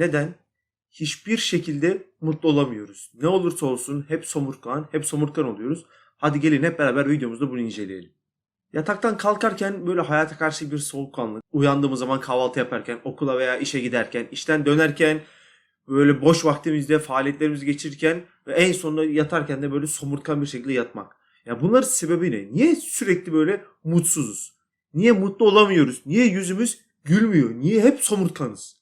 Neden? Hiçbir şekilde mutlu olamıyoruz. Ne olursa olsun hep somurtkan, hep somurtkan oluyoruz. Hadi gelin hep beraber videomuzda bunu inceleyelim. Yataktan kalkarken böyle hayata karşı bir soğukkanlık, uyandığımız zaman kahvaltı yaparken, okula veya işe giderken, işten dönerken, böyle boş vaktimizde faaliyetlerimizi geçirirken ve en sonunda yatarken de böyle somurtkan bir şekilde yatmak. Ya bunların sebebi ne? Niye sürekli böyle mutsuzuz? Niye mutlu olamıyoruz? Niye yüzümüz gülmüyor? Niye hep somurtkanız?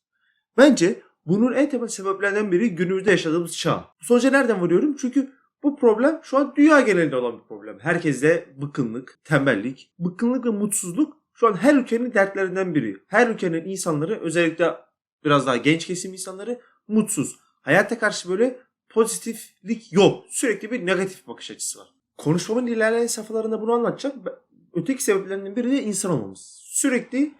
Bence bunun en temel sebeplerinden biri günümüzde yaşadığımız çağ. Bu sonuca nereden varıyorum? Çünkü bu problem şu an dünya genelinde olan bir problem. Herkeste bıkkınlık, tembellik, bıkkınlık ve mutsuzluk şu an her ülkenin dertlerinden biri. Her ülkenin insanları özellikle biraz daha genç kesim insanları mutsuz. Hayata karşı böyle pozitiflik yok. Sürekli bir negatif bakış açısı var. Konuşmamın ilerleyen safhalarında bunu anlatacağım. Öteki sebeplerinden biri de insan olmamız. Sürekli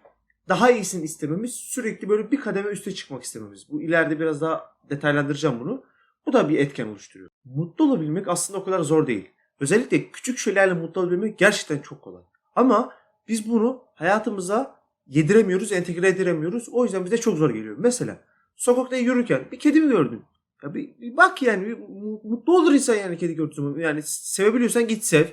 daha iyisini istememiz, sürekli böyle bir kademe üste çıkmak istememiz. Bu ileride biraz daha detaylandıracağım bunu. Bu da bir etken oluşturuyor. Mutlu olabilmek aslında o kadar zor değil. Özellikle küçük şeylerle mutlu olabilmek gerçekten çok kolay. Ama biz bunu hayatımıza yediremiyoruz, entegre edemiyoruz. O yüzden bize çok zor geliyor. Mesela sokakta yürürken bir kedi mi gördün? Ya bir, bir bak yani bir mu- mutlu olur insan yani kedi gördüğü zaman. Yani sevebiliyorsan git sev.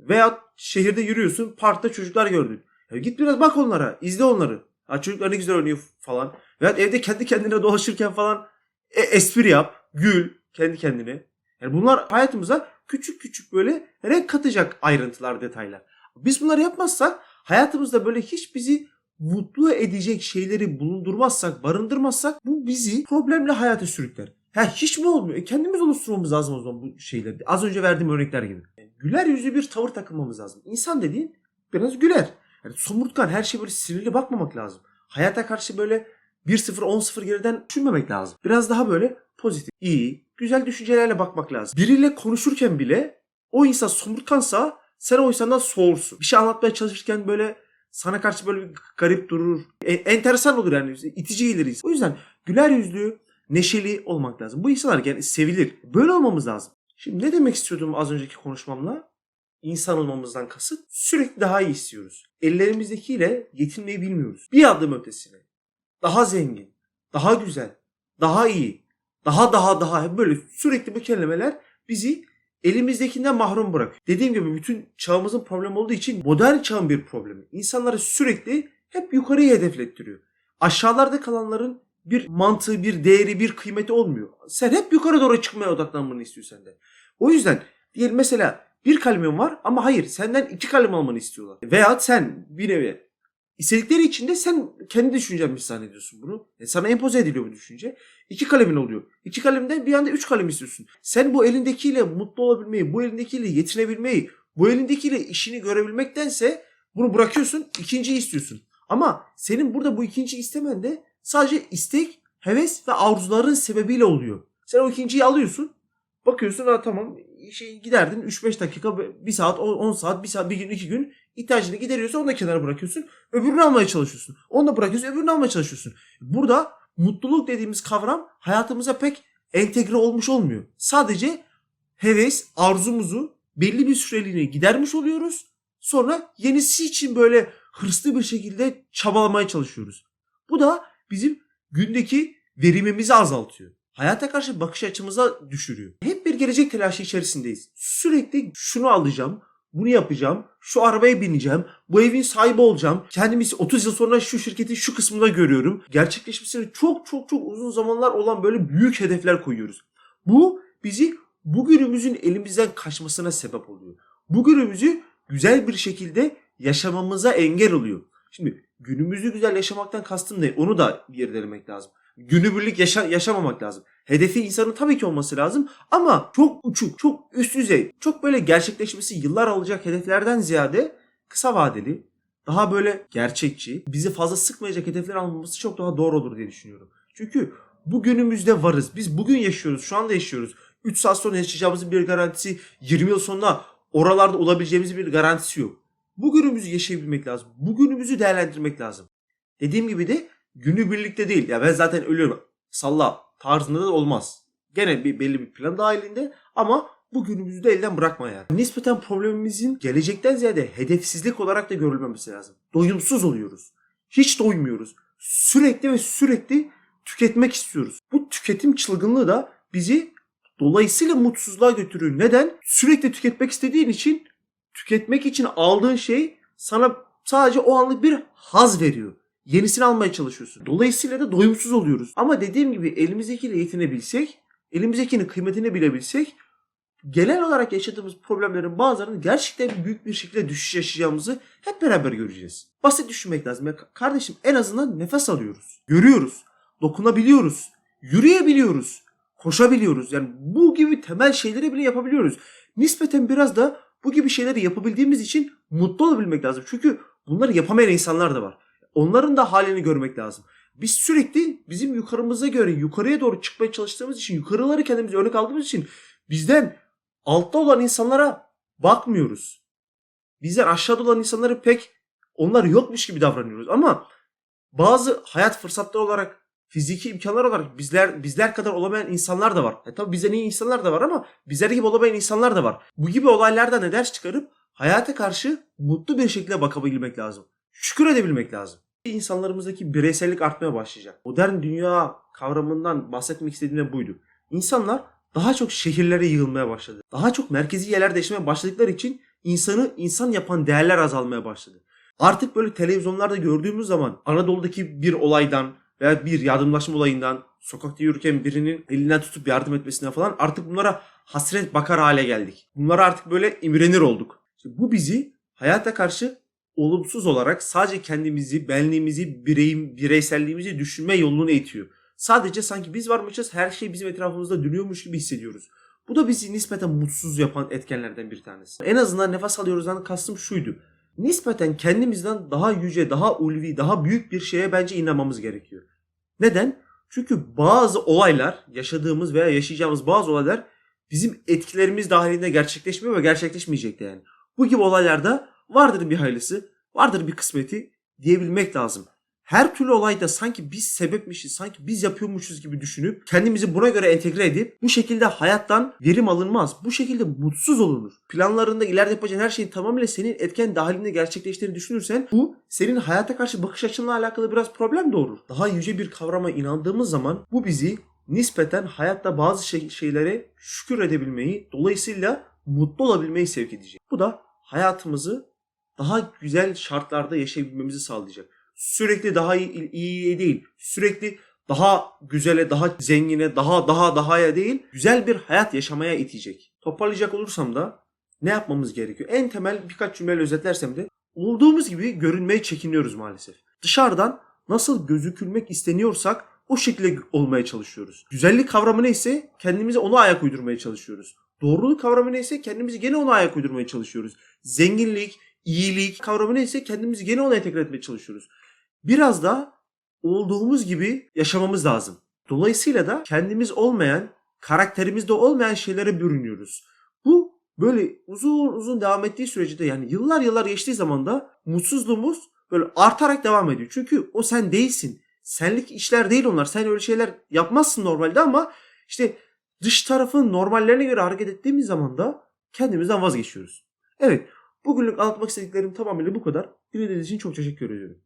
Veya şehirde yürüyorsun parkta çocuklar gördün. Ya git biraz bak onlara, izle onları. Ha, çocuklar ne güzel oynuyor falan. Veya evde kendi kendine dolaşırken falan e, espri yap, gül kendi kendine. Yani bunlar hayatımıza küçük küçük böyle renk katacak ayrıntılar, detaylar. Biz bunları yapmazsak hayatımızda böyle hiç bizi mutlu edecek şeyleri bulundurmazsak, barındırmazsak bu bizi problemli hayata sürükler. Ha hiç mi olmuyor? E, kendimiz oluşturmamız lazım o zaman bu şeyleri. Az önce verdiğim örnekler gibi. Yani güler yüzlü bir tavır takılmamız lazım. İnsan dediğin biraz güler. Yani somurtkan her şey böyle sinirli bakmamak lazım. Hayata karşı böyle 1-0 10-0 geriden düşünmemek lazım. Biraz daha böyle pozitif, iyi, güzel düşüncelerle bakmak lazım. Biriyle konuşurken bile o insan somurtkansa sen o insandan soğursun. Bir şey anlatmaya çalışırken böyle sana karşı böyle bir garip durur. E, enteresan olur yani. itici gelir. O yüzden güler yüzlü, neşeli olmak lazım. Bu insanlar yani sevilir. Böyle olmamız lazım. Şimdi ne demek istiyordum az önceki konuşmamla? İnsan olmamızdan kasıt sürekli daha iyi istiyoruz. Ellerimizdekiyle yetinmeyi bilmiyoruz. Bir adım ötesine. Daha zengin, daha güzel, daha iyi, daha daha daha böyle sürekli bu kelimeler bizi elimizdekinden mahrum bırakıyor. Dediğim gibi bütün çağımızın problemi olduğu için modern çağın bir problemi. İnsanları sürekli hep yukarıya hedeflettiriyor. Aşağılarda kalanların bir mantığı, bir değeri, bir kıymeti olmuyor. Sen hep yukarı doğru çıkmaya odaklanmanı istiyor senden. O yüzden diyelim mesela bir kalemin var ama hayır senden iki kalem almanı istiyorlar. Veya sen bir nevi istedikleri için de sen kendi düşüncenmiş zannediyorsun bunu. E sana empoze ediliyor bu düşünce. İki kalemin oluyor. İki kalemden bir anda üç kalem istiyorsun. Sen bu elindekiyle mutlu olabilmeyi, bu elindekiyle yetinebilmeyi, bu elindekiyle işini görebilmektense bunu bırakıyorsun, ikinciyi istiyorsun. Ama senin burada bu ikinci istemen de sadece istek, heves ve arzuların sebebiyle oluyor. Sen o ikinciyi alıyorsun. Bakıyorsun ha tamam şey giderdin 3-5 dakika 1 saat 10 saat 1 saat bir gün 2 gün ihtiyacını gideriyorsa onu da kenara bırakıyorsun. Öbürünü almaya çalışıyorsun. Onu da bırakıyorsun öbürünü almaya çalışıyorsun. Burada mutluluk dediğimiz kavram hayatımıza pek entegre olmuş olmuyor. Sadece heves, arzumuzu belli bir süreliğine gidermiş oluyoruz. Sonra yenisi için böyle hırslı bir şekilde çabalamaya çalışıyoruz. Bu da bizim gündeki verimimizi azaltıyor. Hayata karşı bakış açımıza düşürüyor. Hep bir gelecek telaşı içerisindeyiz. Sürekli şunu alacağım, bunu yapacağım, şu arabaya bineceğim, bu evin sahibi olacağım. Kendimi 30 yıl sonra şu şirketin şu kısmında görüyorum. Gerçekleşmesine çok çok çok uzun zamanlar olan böyle büyük hedefler koyuyoruz. Bu bizi bugünümüzün elimizden kaçmasına sebep oluyor. Bugünümüzü güzel bir şekilde yaşamamıza engel oluyor. Şimdi günümüzü güzel yaşamaktan kastım ne? Onu da irdelemek lazım. Günübirlik yaşa- yaşamamak lazım. Hedefi insanın tabii ki olması lazım ama çok uçuk, çok üst düzey, çok böyle gerçekleşmesi yıllar alacak hedeflerden ziyade kısa vadeli, daha böyle gerçekçi, bizi fazla sıkmayacak hedefler almamız çok daha doğru olur diye düşünüyorum. Çünkü bugünümüzde varız. Biz bugün yaşıyoruz, şu anda yaşıyoruz. 3 saat sonra yaşayacağımızın bir garantisi, 20 yıl sonra oralarda olabileceğimizin bir garantisi yok. Bugünümüzü yaşayabilmek lazım. Bugünümüzü değerlendirmek lazım. Dediğim gibi de günü birlikte değil. Ya ben zaten ölüyorum. Salla tarzında da olmaz. Gene bir belli bir plan dahilinde ama bugünümüzü de elden bırakma yani. Nispeten problemimizin gelecekten ziyade hedefsizlik olarak da görülmemesi lazım. Doyumsuz oluyoruz. Hiç doymuyoruz. Sürekli ve sürekli tüketmek istiyoruz. Bu tüketim çılgınlığı da bizi dolayısıyla mutsuzluğa götürüyor. Neden? Sürekli tüketmek istediğin için tüketmek için aldığın şey sana sadece o anlık bir haz veriyor. Yenisini almaya çalışıyorsun. Dolayısıyla da doyumsuz oluyoruz. Ama dediğim gibi elimizdekiyle yetinebilsek, elimizdekinin kıymetini bilebilsek genel olarak yaşadığımız problemlerin bazılarını gerçekten büyük bir şekilde düşüş yaşayacağımızı hep beraber göreceğiz. Basit düşünmek lazım. Ya kardeşim en azından nefes alıyoruz. Görüyoruz. Dokunabiliyoruz. Yürüyebiliyoruz. Koşabiliyoruz. Yani bu gibi temel şeyleri bile yapabiliyoruz. Nispeten biraz da bu gibi şeyleri yapabildiğimiz için mutlu olabilmek lazım. Çünkü bunları yapamayan insanlar da var. Onların da halini görmek lazım. Biz sürekli bizim yukarımıza göre yukarıya doğru çıkmaya çalıştığımız için, yukarıları kendimize örnek aldığımız için bizden altta olan insanlara bakmıyoruz. Bizden aşağıda olan insanları pek onlar yokmuş gibi davranıyoruz. Ama bazı hayat fırsatları olarak fiziki imkanlar olarak bizler bizler kadar olamayan insanlar da var. E tabi bizden iyi insanlar da var ama bizler gibi olamayan insanlar da var. Bu gibi olaylardan ne ders çıkarıp hayata karşı mutlu bir şekilde bakabilmek lazım. Şükür edebilmek lazım. İnsanlarımızdaki bireysellik artmaya başlayacak. Modern dünya kavramından bahsetmek istediğim buydu. İnsanlar daha çok şehirlere yığılmaya başladı. Daha çok merkezi yerlerde yaşamaya başladıkları için insanı insan yapan değerler azalmaya başladı. Artık böyle televizyonlarda gördüğümüz zaman Anadolu'daki bir olaydan veya bir yardımlaşma olayından sokakta yürürken birinin elinden tutup yardım etmesine falan artık bunlara hasret bakar hale geldik. Bunlara artık böyle imrenir olduk. İşte bu bizi hayata karşı olumsuz olarak sadece kendimizi, benliğimizi, bireyim, bireyselliğimizi düşünme yolunu itiyor. Sadece sanki biz varmışız, her şey bizim etrafımızda dönüyormuş gibi hissediyoruz. Bu da bizi nispeten mutsuz yapan etkenlerden bir tanesi. En azından nefes alıyoruzdan kastım şuydu. Nispeten kendimizden daha yüce, daha ulvi, daha büyük bir şeye bence inanmamız gerekiyor. Neden? Çünkü bazı olaylar, yaşadığımız veya yaşayacağımız bazı olaylar bizim etkilerimiz dahilinde gerçekleşmiyor ve gerçekleşmeyecek de yani. Bu gibi olaylarda vardır bir hayırlısı, vardır bir kısmeti diyebilmek lazım. Her türlü olayda sanki biz sebepmişiz, sanki biz yapıyormuşuz gibi düşünüp kendimizi buna göre entegre edip bu şekilde hayattan verim alınmaz. Bu şekilde mutsuz olunur. Planlarında ileride yapacağın her şeyin tamamıyla senin etken dahilinde gerçekleştiğini düşünürsen bu senin hayata karşı bakış açınla alakalı biraz problem doğurur. Daha yüce bir kavrama inandığımız zaman bu bizi nispeten hayatta bazı şey, şeylere şükür edebilmeyi, dolayısıyla mutlu olabilmeyi sevk edecek. Bu da hayatımızı daha güzel şartlarda yaşayabilmemizi sağlayacak. Sürekli daha iyi, iyiye değil, sürekli daha güzele, daha zengine, daha daha dahaya değil, güzel bir hayat yaşamaya itecek. Toparlayacak olursam da ne yapmamız gerekiyor? En temel birkaç cümleyle özetlersem de olduğumuz gibi görünmeye çekiniyoruz maalesef. Dışarıdan nasıl gözükülmek isteniyorsak o şekilde olmaya çalışıyoruz. Güzellik kavramı neyse kendimize ona ayak uydurmaya çalışıyoruz. Doğruluk kavramı neyse kendimizi gene ona ayak uydurmaya çalışıyoruz. Zenginlik, iyilik kavramı neyse kendimizi gene ona entegre etmeye çalışıyoruz. Biraz da olduğumuz gibi yaşamamız lazım. Dolayısıyla da kendimiz olmayan, karakterimizde olmayan şeylere bürünüyoruz. Bu böyle uzun uzun devam ettiği sürece de yani yıllar yıllar geçtiği zaman da mutsuzluğumuz böyle artarak devam ediyor. Çünkü o sen değilsin. Senlik işler değil onlar. Sen öyle şeyler yapmazsın normalde ama işte dış tarafın normallerine göre hareket ettiğimiz zaman da kendimizden vazgeçiyoruz. Evet bugünlük anlatmak istediklerim tamamıyla bu kadar. Dinlediğiniz için çok teşekkür ediyorum.